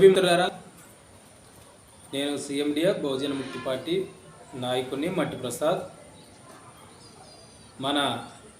మిత్రులారా నేను సీఎండిఆర్ బహుజన ముక్తి పార్టీ నాయకుడిని మట్టి ప్రసాద్. మన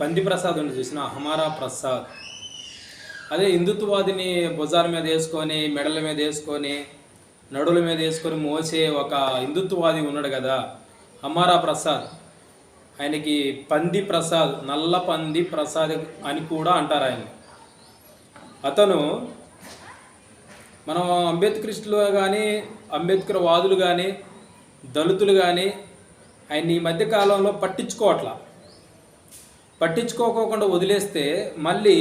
పంది ప్రసాద్ అని చూసిన హమారా ప్రసాద్. అదే హిందుత్వవాదిని భుజాల మీద వేసుకొని మెడల మీద వేసుకొని నడుల మీద వేసుకొని మోసే ఒక హిందుత్వవాది ఉన్నాడు కదా హమారా ప్రసాద్. ఆయనకి పంది ప్రసాద్ నల్ల పంది ప్రసాద్ అని కూడా అంటారు ఆయన అతను మనం అంబేద్కరిస్టులు కానీ అంబేద్కర్ వాదులు కానీ దళితులు కానీ ఆయన ఈ మధ్యకాలంలో పట్టించుకోవట్ల. పట్టించుకోవట్లా వదిలేస్తే మళ్ళీ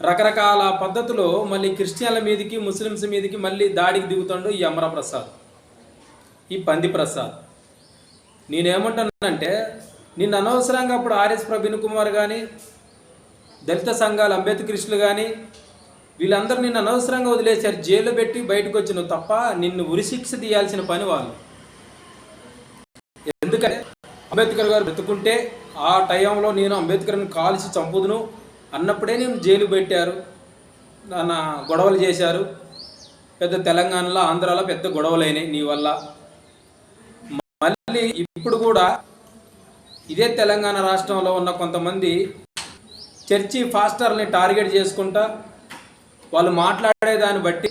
రకరకాల పద్ధతిలో మళ్ళీ క్రిస్టియన్ల మీదకి ముస్లిమ్స్ మీదకి మళ్ళీ దాడికి దిగుతాడు ఈ అమర ప్రసాద్ ఈ పంది ప్రసాద్. నేనేమంటానంటే నిన్న అనవసరంగా అప్పుడు ఆర్ఎస్ ప్రవీణ్ కుమార్ కానీ దళిత సంఘాలు అంబేద్కరిస్టులు కానీ వీళ్ళందరూ నిన్ను అనవసరంగా వదిలేశారు. జైల్లో పెట్టి బయటకు వచ్చిన తప్ప నిన్ను ఉరిశిక్ష తీయాల్సిన పని వాళ్ళు. ఎందుకంటే అంబేద్కర్ గారు బ్రతుకుంటే ఆ టైంలో నేను అంబేద్కర్ని కాల్చి చంపుదును అన్నప్పుడే నేను జైలు పెట్టారు. నా గొడవలు చేశారు. పెద్ద తెలంగాణలో ఆంధ్రాలో పెద్ద గొడవలైనాయి నీ వల్ల. మళ్ళీ ఇప్పుడు కూడా ఇదే తెలంగాణ రాష్ట్రంలో ఉన్న కొంతమంది చర్చి ఫాస్టర్ని టార్గెట్ చేసుకుంటా వాళ్ళు మాట్లాడే దాన్ని బట్టి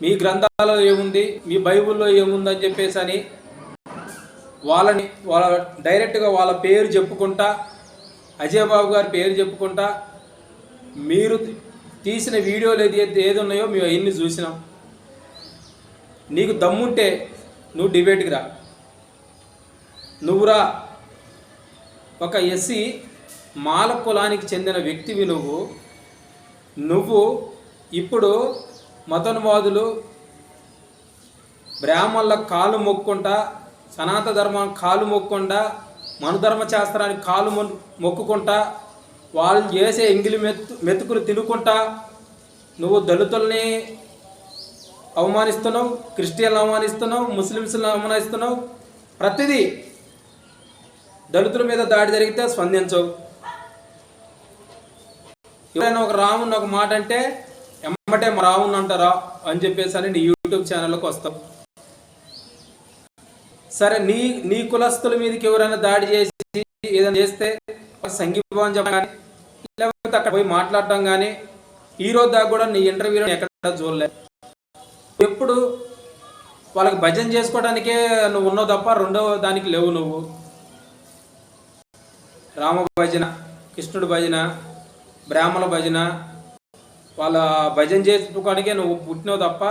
మీ గ్రంథాలలో ఏముంది మీ బైబిల్లో ఏముంది అని చెప్పేసి అని వాళ్ళని వాళ్ళ డైరెక్ట్గా వాళ్ళ పేరు చెప్పుకుంటా అజయ్ బాబు గారి పేరు చెప్పుకుంటా మీరు తీసిన వీడియోలు ఏది ఏది ఉన్నాయో మేము అవన్నీ చూసినాం. నీకు దమ్ముంటే నువ్వు డిబేట్కి రా. నువ్వురా ఒక ఎస్సీ మాల కులానికి చెందిన వ్యక్తివి నువ్వు నువ్వు ఇప్పుడు మతనువాదులు బ్రాహ్మణుల కాలు మొక్కుంటా సనాతన ధర్మం కాలు మొక్కుండా మనుధర్మ శాస్త్రానికి కాలు మొ- మొక్కుకుంటా వాళ్ళు చేసే ఎంగిలి మెత్తు మెతుకులు తినుకుంటా నువ్వు దళితుల్ని అవమానిస్తున్నావు క్రిస్టియన్లు అవమానిస్తున్నావు ముస్లిమ్స్ని అవమానిస్తున్నావు ప్రతిదీ దళితుల మీద దాడి జరిగితే స్పందించవు. ఎవరైనా ఒక రాముని ఒక మాట అంటే ఎమ్మటే రాముని అంటారా? అని చెప్పేసి అని నీ యూట్యూబ్ ఛానల్కి వస్తాం. సరే నీ నీ కులస్తుల మీదకి ఎవరైనా దాడి చేసి ఏదైనా చేస్తే సంఘీభావం చెప్పడం. కానీ లేకపోతే అక్కడ పోయి మాట్లాడటం కానీ ఈ రోజు దాకా కూడా నీ ఇంటర్వ్యూలో ఎక్కడ చూడలేదు. ఎప్పుడు వాళ్ళకి భజన చేసుకోవడానికే నువ్వు ఉన్నావు తప్ప రెండో దానికి లేవు నువ్వు. రామ భజన కృష్ణుడు భజన బ్రాహ్మణ భజన వాళ్ళ భజన చేసుకోవడానికే నువ్వు పుట్టినావు తప్ప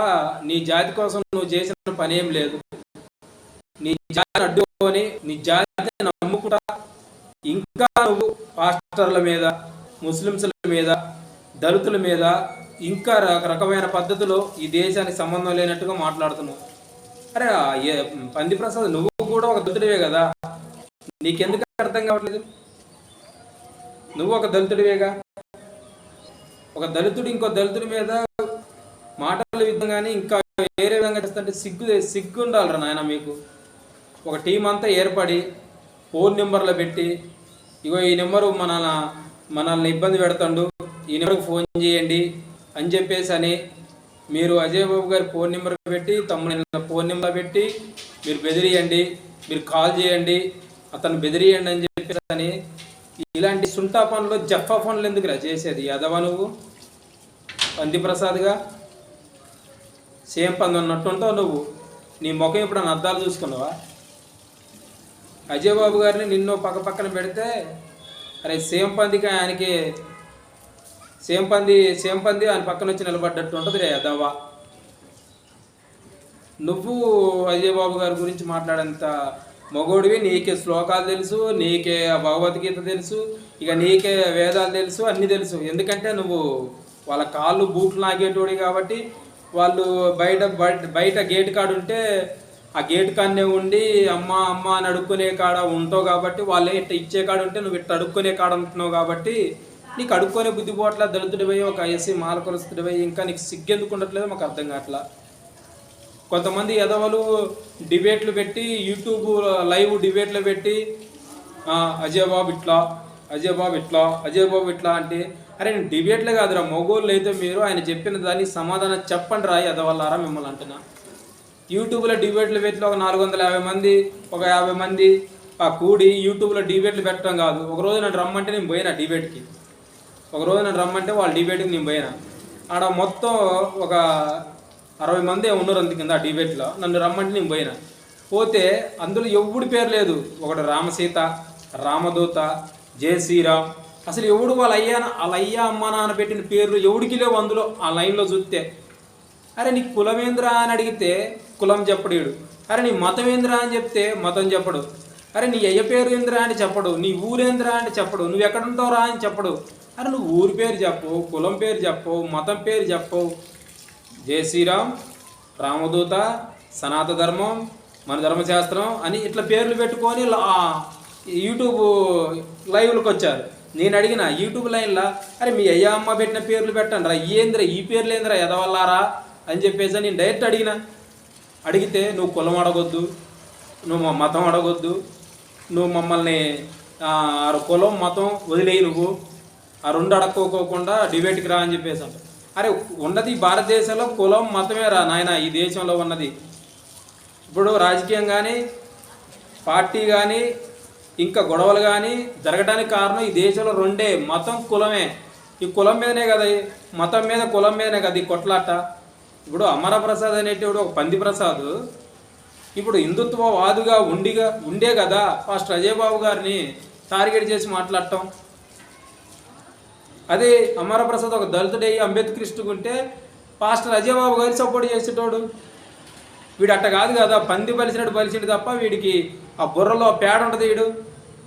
నీ జాతి కోసం నువ్వు చేసిన పని ఏం లేదు. నీ జాతిని అడ్డుకొని నీ జాతిని నమ్ముకుంటా ఇంకా నువ్వు పాస్టర్ల మీద ముస్లింస్ల మీద దళితుల మీద ఇంకా రకరకమైన పద్ధతిలో ఈ దేశానికి సంబంధం లేనట్టుగా మాట్లాడుతున్నావు. అరే పందిప్రసాద్ నువ్వు కూడా ఒక దళితుడివే కదా? నీకెందుకు అర్థం కావట్లేదు? నువ్వు ఒక దళితుడివేగా? ఒక దళితుడు ఇంకో దళితుడి మీద మాటల యుద్ధం కానీ ఇంకా వేరే విధంగా చేస్తుంటే సిగ్గు సిగ్గు ఉండాలిరా నాయన మీకు. ఒక టీం అంతా ఏర్పడి ఫోన్ నెంబర్లు పెట్టి ఇగో ఈ నెంబరు మన మనల్ని ఇబ్బంది పెడతాడు ఈ నెంబర్కి ఫోన్ చేయండి అని చెప్పేసి అని మీరు అజయ్ బాబు గారి ఫోన్ నెంబర్ పెట్టి తమ్ముడు ఫోన్ నెంబర్ పెట్టి మీరు బెదిరియండి మీరు కాల్ చేయండి అతను బెదిరియండి అని ఇలాంటి సుంటా పనులు జఫా పనులు ఎందుకురా చేసేది? యదవ నువ్వు? పంది ప్రసాద్గా సేమ్ పంది ఉన్నట్టు ఉంటావు నువ్వు. నీ ముఖం ఇప్పుడు అద్దాలు చూసుకున్నావా? అజయ్ బాబు గారిని నిన్ను పక్క పక్కన పెడితే అరే సేమ్ పందికి ఆయనకి సేమ్ పంది సేమ్ పంది ఆయన పక్కన వచ్చి నిలబడ్డట్టు ఉంటుంది రే అదవ్వా నువ్వు అజయ్ బాబు గారి గురించి మాట్లాడేంత మగోడివి నీకే శ్లోకాలు తెలుసు నీకే భగవద్గీత తెలుసు ఇక నీకే వేదాలు తెలుసు అన్నీ తెలుసు. ఎందుకంటే నువ్వు వాళ్ళ కాళ్ళు బూట్లు నాగేటోడి కాబట్టి వాళ్ళు బయట బయట- గేట్ కాడ ఉంటే ఆ గేట్ కాడనే ఉండి అమ్మ అమ్మ అని అడుక్కునే కాడ ఉంటావు కాబట్టి వాళ్ళే ఇట్ట ఇచ్చే కాడ ఉంటే నువ్వు ఇట్ట అడుక్కునే కాడ ఉంటున్నావు కాబట్టి నీకు అడుక్కునే బుద్ధి పోట్ల దళితుడిపై ఒక ఎస్సీ మాలకొలస్తుడిపై ఇంకా నీకు సిగ్గెందుకు ఉండట్లేదు మాకు అర్థం కావట్లా. కొంతమంది ఎదవలు డిబేట్లు పెట్టి యూట్యూబ్ లైవ్ డిబేట్లు పెట్టి అజయ్ బాబు ఇట్లా అజయ్ బాబు ఇట్లా అజయ్ బాబు ఇట్లా అంటే అరే నేను డిబేట్లే కాదురా మొగోళ్ళు అయితే మీరు ఆయన చెప్పిన దానికి సమాధానం చెప్పండి రా ఎదవల్లారా మిమ్మల్ని అంటున్నా. యూట్యూబ్లో డిబేట్లు పెట్టి ఒక నాలుగు వందల యాభై మంది ఒక యాభై మంది ఆ కూడి యూట్యూబ్లో డిబేట్లు పెట్టడం కాదు. ఒక రోజు నన్ను రమ్మంటే నేను పోయినా డిబేట్కి. ఒకరోజు నన్ను రమ్మంటే వాళ్ళ డిబేట్కి నేను పోయినా. ఆడ మొత్తం ఒక అరవై మంది ఉన్నారు అంత కింద ఆ డిబేట్లో. నన్ను రమ్మంటే నేను పోయినా. పోతే అందులో ఎవడి పేరు లేదు. ఒకడు రామసీత రామదూత జయ శ్రీరామ్. అసలు ఎవడు వాళ్ళ అయ్యా వాళ్ళ అయ్యా అమ్మ నాన్న పెట్టిన పేర్లు ఎవడికి లేవు అందులో ఆ లైన్లో చూస్తే. అరే నీ కులమేంద్రా అని అడిగితే కులం చెప్పడేడు అరే నీ మతమేంద్రా అని చెప్తే మతం చెప్పడు. అరే నీ అయ్య పేరు ఏంద్రా అని చెప్పడు. నీ ఊరేంద్రా అని చెప్పడు. నువ్వు ఎక్కడుంటావురా అని చెప్పడు. అరే నువ్వు ఊరి పేరు చెప్పవు కులం పేరు చెప్పవు మతం పేరు చెప్పవు. జయ శ్రీరామ్ రామదూత సనాత ధర్మం మన ధర్మశాస్త్రం అని ఇట్లా పేర్లు పెట్టుకొని యూట్యూబ్ లైవ్లకు వచ్చారు. నేను అడిగిన యూట్యూబ్ లైన్లో? అరే మీ అయ్యా అమ్మ పెట్టిన పేర్లు పెట్టండి రా ఏందిరా ఈ పేర్లు ఏందిరా ఎదవల్లారా? అని చెప్పేసి నేను డైరెక్ట్ అడిగిన. అడిగితే నువ్వు కులం అడగొద్దు నువ్వు మా మతం అడగొద్దు నువ్వు మమ్మల్ని ఆ, కులం మతం వదిలేయి నువ్వు. ఆ రెండు అడక్కోకోకుండా డిబేట్కి రా అని చెప్పేసి అంటారు అరే ఉన్నది భారతదేశంలో కులం మతమే రా నాయన ఈ దేశంలో ఉన్నది. ఇప్పుడు రాజకీయం కానీ పార్టీ కానీ ఇంకా గొడవలు కానీ జరగడానికి కారణం ఈ దేశంలో రెండే. మతం కులమే. ఈ కులం మీదనే కదా మతం మీద కులం మీదనే కదా ఈ కొట్లాట. ఇప్పుడు అమరప్రసాద్ అనేటప్పుడు ఒక పంది ప్రసాద్ ఇప్పుడు హిందుత్వవాదుగా ఉండిగా ఉండే కదా ఫస్ట్ అజయ్ బాబు గారిని టార్గెట్ చేసి మాట్లాడటం. అదే అమరప్రసాద్ ఒక దళితుడై అంబేద్కరిస్టుకుంటే పాస్టర్ అజయబాబు గారి సపోర్ట్ చేసేటోడు. వీడు అట్ట కాదు కదా పంది పలిసినట్టు పలిసిండు తప్ప వీడికి ఆ బుర్రలో ఆ పేడ ఉంటుంది వీడు.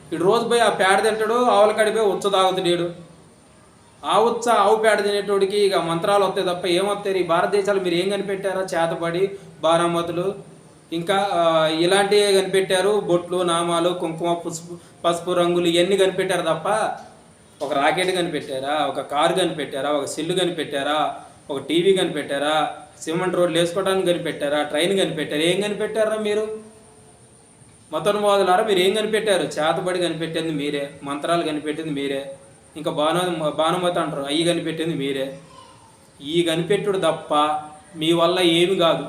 వీడు రోజు పోయి ఆ పేడ తింటాడు ఆవుల కడిపోయి ఉచ్చ తాగుతాడు వీడు. ఆ ఉచ్చ ఆవు పేడ తినేటోడికి ఇక మంత్రాలు వస్తాయి తప్ప ఏమొస్తాయి ఈ భారతదేశాలు మీరు ఏం కనిపెట్టారా? చేతపడి బారామతులు. ఇంకా ఇలాంటివి ఇలాంటివే కనిపెట్టారు. బొట్లు నామాలు కుంకుమ పసుపు పసుపు రంగులు ఇవన్నీ కనిపెట్టారు తప్ప ఒక రాకెట్ కనిపెట్టారా? ఒక కారు కనిపెట్టారా? ఒక సెల్లు కనిపెట్టారా? ఒక టీవీ కనిపెట్టారా? సిమెంట్ రోడ్లు వేసుకోవడానికి కనిపెట్టారా? ట్రైన్ కనిపెట్టారా? ఏం కనిపెట్టారా మీరు? మొదలారా మీరు ఏం కనిపెట్టారు? చేతబడి కనిపెట్టింది మీరే. మంత్రాలు కనిపెట్టింది మీరే. ఇంకా బాను భానుమతి అంటారు. అయ్యి కనిపెట్టింది మీరే. ఈ కనిపెట్టుడు తప్ప మీ వల్ల ఏమి కాదు.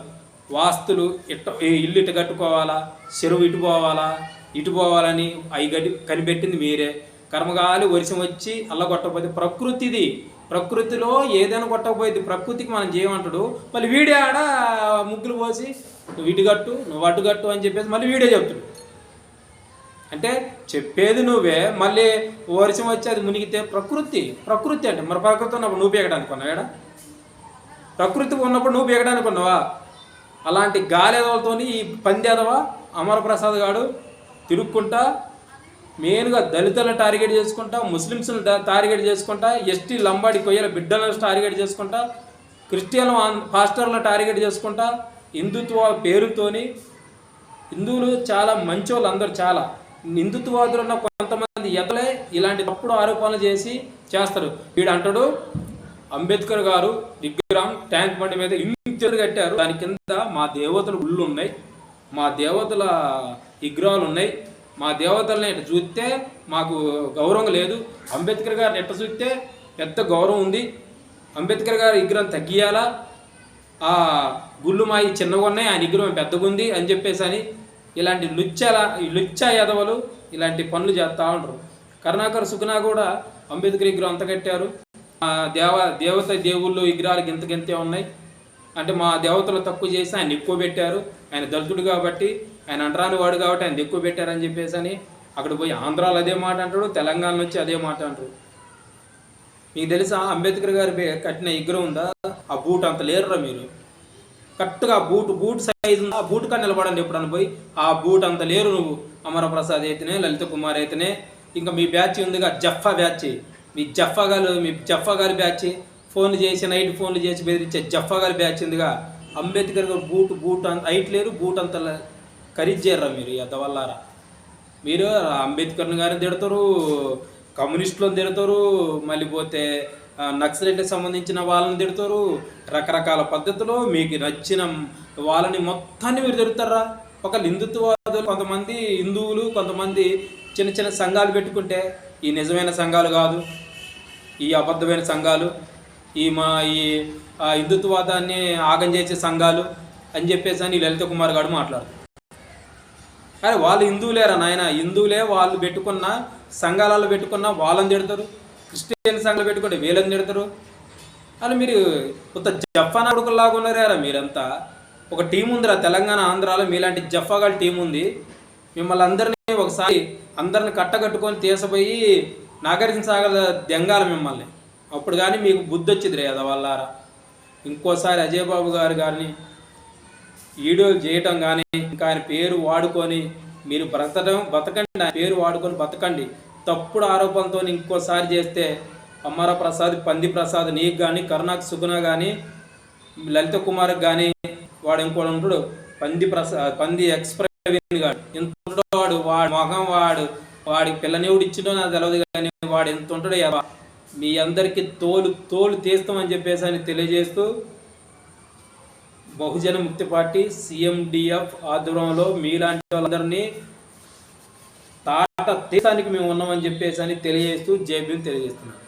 వాస్తులు ఇట్ట ఇల్లు ఇటు కట్టుకోవాలా? చెరువు ఇటు పోవాలా? ఇటు పోవాలని అవి గడి కనిపెట్టింది మీరే. కర్మగాలి వరిసం వచ్చి అల్ల కొట్టకపోతే ప్రకృతిది ప్రకృతిలో ఏదైనా కొట్టకపోయేది ప్రకృతికి మనం చేయమంటాడు. మళ్ళీ వీడే ఆడ ముగ్గులు పోసి నువ్వు ఇటుగట్టు నువ్వు అటు అని చెప్పేసి మళ్ళీ వీడే చెప్తాడు. అంటే చెప్పేది నువ్వే మళ్ళీ వర్షం వచ్చి అది మునిగితే ప్రకృతి ప్రకృతి అంటే మరి ప్రకృతి ఉన్నప్పుడు నువ్వు పీకడానికి ఉన్నావాడా ప్రకృతి ఉన్నప్పుడు నువ్వు పీకడానికి ఉన్నావా అలాంటి గాలిదలతోని ఈ పంది ఎదవ అమరప్రసాద్ గాడు తిరుక్కుంటా మెయిన్గా దళితులను టార్గెట్ చేసుకుంటా ముస్లిమ్స్ను టార్గెట్ చేసుకుంటా ఎస్టీ లంబాడి కొయ్యల బిడ్డలను టార్గెట్ చేసుకుంటా క్రిస్టియన్ పాస్టర్లను టార్గెట్ చేసుకుంటా హిందుత్వ పేరుతోని హిందువులు చాలా మంచోళ్ళు అందరూ చాలా. హిందుత్వవాదులు ఉన్న కొంతమంది ఎదలే ఇలాంటి తప్పుడు ఆరోపణలు చేసి చేస్తారు. వీడు అంటాడు అంబేద్కర్ గారు విగ్రహం ట్యాంక్ బండి మీద ఇంతలు కట్టారు. దాని కింద మా దేవతలు గుళ్ళు ఉన్నాయి మా దేవతల విగ్రహాలు ఉన్నాయి మా దేవతల్ని ఇట్లా చూస్తే మాకు గౌరవం లేదు. అంబేద్కర్ గారిని ఎట్ట చూస్తే పెద్ద గౌరవం ఉంది. అంబేద్కర్ గారి విగ్రహం తగ్గియాలా? ఆ గుళ్ళు మాయి చిన్నగా ఉన్నాయి ఆయన విగ్రహం పెద్దగా ఉంది అని చెప్పేసి అని ఇలాంటి లుచ్చల లుచ్చ యదవలు ఇలాంటి పనులు చేస్తూ ఉంటారు కరుణాకర్ సుఖనా కూడా అంబేద్కర్ విగ్రహం అంత కట్టారు. ఆ దేవ దేవత దేవుళ్ళు విగ్రహాలు ఇంతకింతే ఉన్నాయి. అంటే మా దేవతలు తక్కువ చేసి ఆయన ఎక్కువ పెట్టారు. ఆయన దళితుడు కాబట్టి ఆయన అంటరాని వాడు కాబట్టి ఆయన ఎక్కువ పెట్టారని చెప్పేసి అని అక్కడ పోయి ఆంధ్రాలో అదే మాట అంటాడు తెలంగాణ నుంచి అదే మాట అంటారు మీకు తెలుసా అంబేద్కర్ గారి పే- కట్టిన విగ్రహం ఉందా? ఆ బూట్ అంత లేరురా మీరు. కరెక్ట్గా ఆ బూట్ బూట్ సైజ్ ఉందా? ఆ బూట్ కానీ నిలబడండి ఎప్పుడన్నా పోయి. ఆ బూట్ అంత లేరు నువ్వు. అమరప్రసాద్ అయితేనే లలిత కుమార్ అయితేనే. ఇంకా మీ బ్యాచ్ ఉందిగా జఫ్ఫా బ్యాచ్. మీ జఫ్ఫా గారు మీ జఫ్ఫా గారి బ్యాచ్. ఫోన్లు చేసి నైట్ ఫోన్లు చేసి బెదిరించే జఫ్ఫా గారి బ్యాచ్ ఉందిగా. అంబేద్కర్ గారు బూట్ బూట్ అంత హైట్ లేరు బూట్ అంత ఖరీదు చేయరా మీరు ఎదవల్లారా మీరు అంబేద్కర్ని గారిని తిడతారు కమ్యూనిస్టులను తిడతారు మళ్ళీ పోతే నక్సలైట్కి సంబంధించిన వాళ్ళని తిడతారు రకరకాల పద్ధతిలో మీకు నచ్చిన వాళ్ళని మొత్తాన్ని మీరు తిడతారా? ఒక హిందుత్వవాదులు కొంతమంది హిందువులు కొంతమంది చిన్న చిన్న సంఘాలు పెట్టుకుంటే ఈ నిజమైన సంఘాలు కాదు ఈ అబద్ధమైన సంఘాలు ఈ మా ఈ హిందుత్వవాదాన్ని ఆగం చేసే సంఘాలు అని చెప్పేసి అని లలిత కుమార్ గారు మాట్లాడుతారు అరే వాళ్ళు హిందువులేరా నాయన? హిందువులే వాళ్ళు పెట్టుకున్న సంఘాలలో పెట్టుకున్న వాళ్ళని తిడతారు. క్రిస్టియన్ సంఘాలు పెట్టుకుంటే వీళ్ళని తిడతారు. అలా మీరు కొత్త జఫానా కొడుకులాగా ఉన్నారా మీరంతా. ఒక టీం ఉందిరా తెలంగాణ ఆంధ్రాలో మీలాంటి జఫాగాళ్ళ టీం ఉంది. మిమ్మల్ని అందరినీ ఒకసారి అందరిని కట్టగట్టుకొని తీసపోయి నాగార్జున సాగర్ దెంగాలి మిమ్మల్ని. అప్పుడు కానీ మీకు బుద్ధి వచ్చింది రే వాళ్ళారా ఇంకోసారి అజయ్ బాబు గారు గారిని వీడియోలు చేయటం కానీ ఇంకా ఆయన పేరు వాడుకొని మీరు బ్రతకడం బతకండి ఆయన పేరు వాడుకొని బతకండి తప్పుడు ఆరోపణతో ఇంకోసారి చేస్తే అమర ప్రసాద్ పంది ప్రసాద్ నీకు కానీ కరుణాకు సుగుణ కానీ లలిత కుమార్కి కానీ వాడు ఇంకోటి ఉంటాడు. పంది ప్రసాద్ పంది ఎక్స్ప్రెస్ గాడు. ఎంత వాడు వాడు మొహం వాడు వాడికి పిల్లనివుడు ఇచ్చిండో నాకు తెలియదు కానీ వాడు ఎంత ఉంటాడో మీ అందరికీ తోలు తోలు తీస్తామని చెప్పేసి అని తెలియజేస్తూ బహుజన ముక్తి పార్టీ సిఎండిఎఫ్ ఆధ్వర్యంలో మీలాంటి వాళ్ళందరినీ తాట తీసానికి మేము ఉన్నామని చెప్పేసి అని తెలియజేస్తూ జేబీని తెలియజేస్తున్నాను.